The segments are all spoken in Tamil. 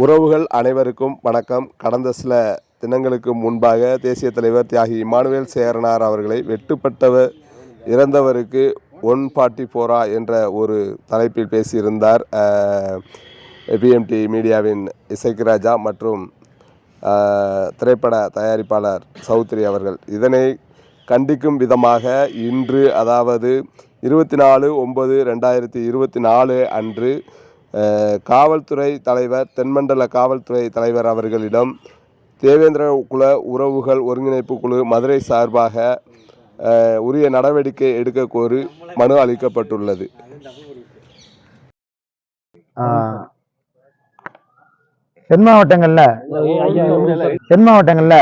உறவுகள் அனைவருக்கும் வணக்கம். கடந்த சில தினங்களுக்கு முன்பாக தேசிய தலைவர் தியாகி இமானுவேல் சேரனார் அவர்களை வெட்டுப்பட்டவர் இறந்தவருக்கு ஒன் ஃபார்ட்டி ஃபோரா என்ற ஒரு தலைப்பில் பேசியிருந்தார் பிஎம்டி மீடியாவின் இசைக்கிராஜா மற்றும் திரைப்பட தயாரிப்பாளர் சௌத்ரி அவர்கள். இதனை கண்டிக்கும் விதமாக இன்று அதாவது இருபத்தி நாலு ஒம்பது ரெண்டாயிரத்தி இருபத்தி நாலு அன்று காவல்துறை தலைவர் தென்மண்டல காவல்துறை தலைவர் அவர்களிடம் தேவேந்திர குல உறவுகள் ஒருங்கிணைப்பு குழு மதுரை சார்பாக அஹ், உரிய நடவடிக்கை எடுக்க கோரி மனு அளிக்கப்பட்டுள்ளது. ஆஹ் தென் மாவட்டங்கள்ல தென் மாவட்டங்கள்ல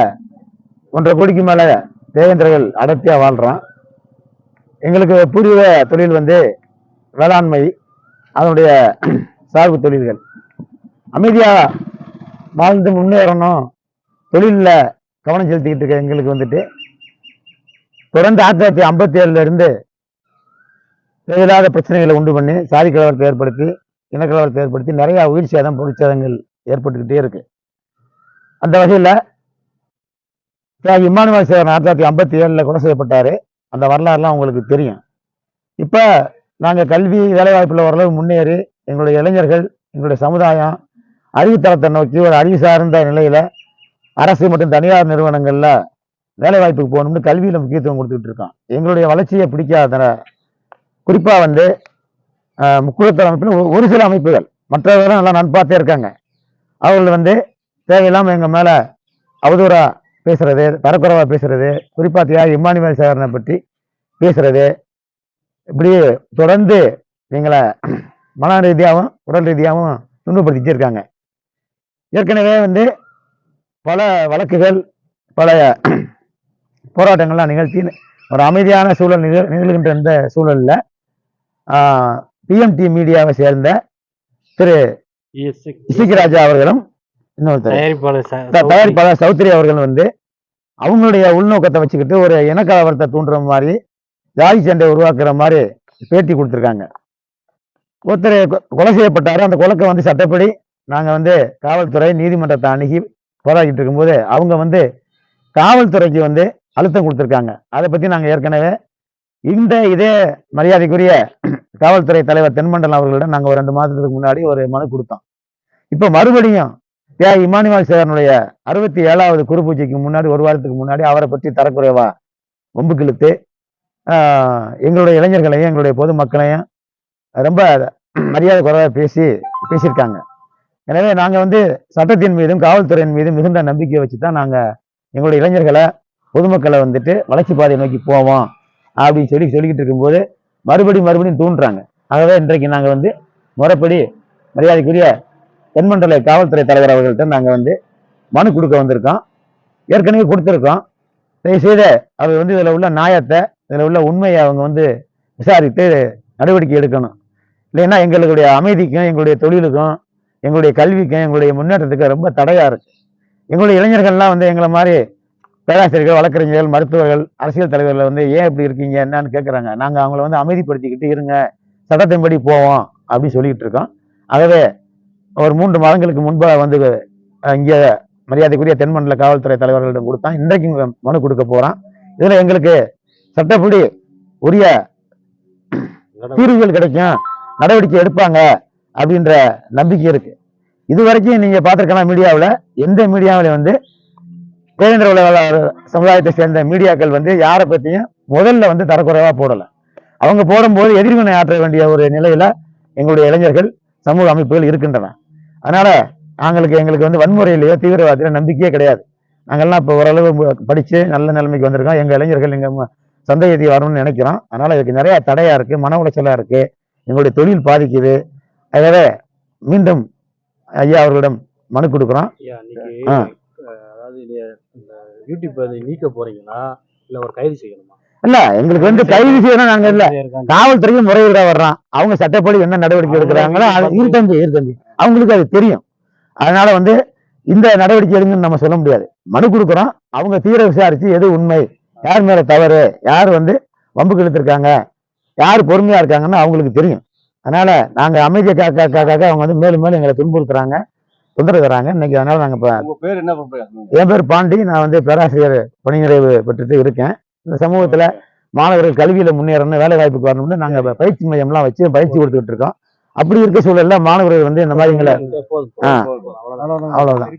ஒன்றரை கோடிக்கு மேல தேவேந்திரர்கள் அடர்த்தியா வாழ்கிறோம் எங்களுக்கு பூர்வீக தொழில் வந்து வேளாண்மை அதனுடைய சார்பு தொழில்கள். அமைதியாக வாழ்ந்து முன்னேறணும். தொழிலில் கவனம் செலுத்திக்கிட்டு இருக்க எங்களுக்கு வந்துட்டு தொடர்ந்து ஆயிரத்தி தொள்ளாயிரத்தி ஐம்பத்தி ஏழுல தேவையில்லாத பிரச்சனைகளை உண்டு பண்ணி சாதி கலவரத்தை ஏற்படுத்தி இனக்கலவரத்தை ஏற்படுத்தி நிறையா உயிர் சேதம் பொருள் சேதங்கள் ஏற்பட்டுக்கிட்டே இருக்கு. அந்த வகையில் தியாகி இம்மானுவேல் ஆயிரத்தி தொள்ளாயிரத்தி ஐம்பத்தி ஏழில் கொலை செய்யப்பட்டார். அந்த வரலாறுலாம் உங்களுக்கு தெரியும். இப்போ நாங்கள் கல்வி வேலைவாய்ப்பில் ஓரளவு முன்னேறி எங்களுடைய இளைஞர்கள் எங்களுடைய சமுதாயம் அறிவுத்தளத்தை நோக்கி ஒரு அறிவு சார்ந்த நிலையில் அரசு மற்றும் தனியார் நிறுவனங்களில் வேலைவாய்ப்புக்கு போகணும்னு கல்வியில் முக்கியத்துவம் கொடுத்துக்கிட்டு இருக்கான் எங்களுடைய வளர்ச்சியை பிடிக்காத குறிப்பாக வந்து ஆஹ் அமைப்பில் ஒரு- சில அமைப்புகள் மற்றவர்களும் நல்லா நண்பாத்தே இருக்காங்க. அவர்கள் வந்து தேவையில்லாமல் எங்கள் மேலே அவதூறாக பேசுகிறது தரக்குறைவாக பேசுகிறது குறிப்பாக தியாகி இம்மானுவேல் சேகரனை பற்றி பேசுகிறது இப்படி தொடர்ந்து எங்களை மன ரீதியாகவும் உடல் ரீதியாகவும் துன்பப்படுத்திட்டே இருக்காங்க ஏற்கனவே வந்து பல வழக்குகள் பல போராட்டங்கள்லாம் நிகழ்த்தி ஒரு அமைதியான சூழல் நிகழ் நிகழ்கின்ற இந்த சூழலில் பிஎம்டி மீடியாவை சேர்ந்த திரு இசைக்கு அவர்களும் இன்னொருத்தர் தயாரிப்பாளர் சௌத்ரி அவர்கள் வந்து அவங்களுடைய உள்நோக்கத்தை வச்சுக்கிட்டு ஒரு இனக்கலவரத்தை தூண்டுற மாதிரி ஜாதி சண்டை உருவாக்குற மாதிரி பேட்டி கொடுத்துருக்காங்க. ஒருத்தர் கொ- கொலை செய்யப்பட்டார். அந்த கொலைக்கு வந்து சட்டப்படி நாங்கள் வந்து காவல்துறை நீதிமன்றத்தை அணுகி போராடிட்டு இருக்கும்போது அவங்க வந்து காவல்துறைக்கு வந்து அழுத்தம் கொடுத்துருக்காங்க. அதை பற்றி நாங்கள் ஏற்கனவே இந்த இதே மரியாதைக்குரிய காவல்துறை தலைவர் தென்மண்டலம் அவர்களிடம் நாங்கள் ஒரு ரெண்டு மாதத்துக்கு முன்னாடி ஒரு மனு கொடுத்தோம். இப்போ மறுபடியும் தியா இமானுவேல் சேரனுடைய அறுபத்தி ஏழாவது குரு பூஜைக்கு முன்னாடி ஒரு வாரத்துக்கு முன்னாடி அவரை பற்றி தரக்குறைவா வம்பு கிழித்து எங்களுடைய இளைஞர்களையும் எங்களுடைய பொதுமக்களையும் ரொம்ப மரியாதை குறைவாக பேசி பேசியிருக்காங்க. எனவே நாங்கள் வந்து சட்டத்தின் மீதும் காவல்துறையின் மீதும் மிகுந்த நம்பிக்கை வச்சு தான் நாங்கள் எங்களுடைய இளைஞர்களை பொதுமக்களை வந்துட்டு வளர்ச்சி பாதையை நோக்கி போவோம் அப்படின்னு சொல்லி சொல்லிக்கிட்டு இருக்கும்போது மறுபடியும் மறுபடியும் தூண்டுறாங்க. ஆகவே இன்றைக்கு நாங்கள் வந்து முறைப்படி மரியாதைக்குரிய தென்மண்டல காவல்துறை தலைவர் அவர்கள்ட்ட நாங்கள் வந்து மனு கொடுக்க வந்திருக்கோம். ஏற்கனவே கொடுத்துருக்கோம். தயவுசெய்து அவர் வந்து இதில் உள்ள நியாயத்தை இதில் உள்ள உண்மையை அவங்க வந்து விசாரித்து நடவடிக்கை எடுக்கணும். இல்லைன்னா எங்களுடைய அமைதிக்கும் எங்களுடைய தொழிலுக்கும் எங்களுடைய கல்விக்கும் எங்களுடைய முன்னேற்றத்துக்கும் ரொம்ப தடையாக இருக்கு. எங்களுடைய இளைஞர்கள்லாம் வந்து எங்களை மாதிரி பேராசிரியர்கள் வழக்கறிஞர்கள் மருத்துவர்கள் அரசியல் தலைவர்கள் வந்து ஏன் இப்படி இருக்கீங்க என்னன்னு கேட்குறாங்க நாங்கள் அவங்கள வந்து அமைதிப்படுத்திக்கிட்டு இருங்க சட்டத்தின்படி போவோம் அப்படின்னு சொல்லிக்கிட்டு இருக்கோம். ஆகவே ஒரு மூன்று மாதங்களுக்கு முன்பாக வந்து இங்கே மரியாதைக்குரிய தென்மண்டல காவல்துறை தலைவர்களிடம் கொடுத்தான். இன்றைக்கு மனு கொடுக்க போறோம் இதுல எங்களுக்கு சட்டப்படி உரிய தீர்வுகள் கிடைக்கும். நடவடிக்கை எடுப்பாங்க அப்படின்ற நம்பிக்கை இருக்கு. இது வரைக்கும் நீங்க பார்த்துருக்கலாம் மீடியாவில் எந்த மீடியாவிலையும் வந்து தேவேந்திர உலக சமுதாயத்தை சேர்ந்த மீடியாக்கள் வந்து யாரை பற்றியும் முதல்ல வந்து தரக்குறைவாக போடலை. அவங்க போடும்போது எதிர்வினை ஆற்ற வேண்டிய ஒரு நிலையில எங்களுடைய இளைஞர்கள் சமூக அமைப்புகள் இருக்கின்றன. அதனால நாங்களுக்கு எங்களுக்கு வந்து வன்முறையிலேயோ தீவிரவாதத்திலோ நம்பிக்கையே கிடையாது. நாங்கள்லாம் இப்போ ஓரளவு படித்து நல்ல நிலைமைக்கு வந்திருக்கோம். எங்கள் இளைஞர்கள் எங்கள் சந்தேகத்தை வரணும்னு நினைக்கிறோம். அதனால் இதுக்கு நிறையா தடையாக இருக்குது மன உளைச்சலாக இருக்குது எங்களுடைய தொழில் பாதிக்குது. ஆகவே மீண்டும் ஐயா அவர்களிடம் மனு கொடுக்குறோம். அதாவது யூடியூப் நீக்க போறீங்களா? இல்ல ஒரு கைது செய்யணுமா? இல்ல எங்களுக்கு வந்து கைது செய்யணும் நாங்க இல்ல. காவல்துறையும் முறையிட வர்றான் அவங்க சட்டப்படி என்ன நடவடிக்கை எடுக்கிறாங்களோ அது இருக்கம்பி இருக்கம்பி அவங்களுக்கு அது தெரியும். அதனால வந்து இந்த நடவடிக்கை எடுங்கன்னு நம்ம சொல்ல முடியாது. மனு கொடுக்குறோம். அவங்க தீர விசாரிச்சு எது உண்மை யார் மேல தவறு யார் வந்து வம்புக்கு இழுத்துருக்காங்க யார் பொறுமையா இருக்காங்கன்னு அவங்களுக்கு தெரியும். அதனால நாங்க அமைதியை காக்க காக்க அவங்க வந்து மேலும் மேலும் எங்களை துன்புறுத்துறாங்க தொந்தரவு தராங்க. இன்னைக்கு அதனால நாங்கள் இப்போ பேர் என்ன என் பேர் பாண்டி. நான் வந்து பேராசிரியர் பணி நிறைவு பெற்றுட்டு இருக்கேன். இந்த சமூகத்தில் மாணவர்கள் கல்வியில் முன்னேறணும் வேலை வாய்ப்புக்கு வரணும்னு நாங்கள் பயிற்சி மையம்லாம் வச்சு பயிற்சி கொடுத்துக்கிட்டு இருக்கோம். அப்படி இருக்க சூழல்ல மாணவர்கள் வந்து இந்த மாதிரி எங்களை அவ்வளவுதான்.